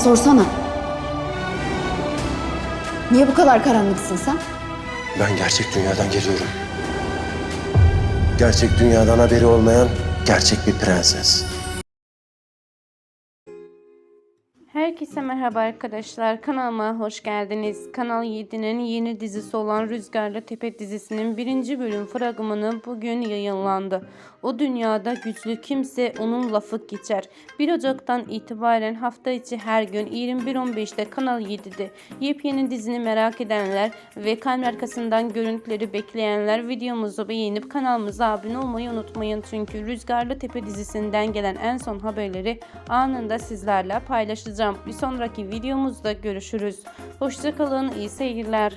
sorsana. Niye bu kadar karanlıksın sen? Ben gerçek dünyadan geliyorum. Gerçek dünyadan haberi olmayan gerçek bir prenses. Herkese merhaba arkadaşlar. Kanalıma hoş geldiniz. Kanal 7'nin yeni dizisi olan Rüzgarlı Tepe dizisinin birinci bölüm fragmanı bugün yayınlandı. O dünyada güçlü kimse onun lafı geçer. 1 Ocak'tan itibaren hafta içi her gün 21.15'te Kanal 7'de yepyeni dizini merak edenler ve kamera arkasından görüntüleri bekleyenler videomuzu beğenip kanalımıza abone olmayı unutmayın. Çünkü Rüzgarlı Tepe dizisinden gelen en son haberleri anında sizlerle paylaşacağım. Bir sonraki videomuzda görüşürüz. Hoşçakalın, iyi seyirler.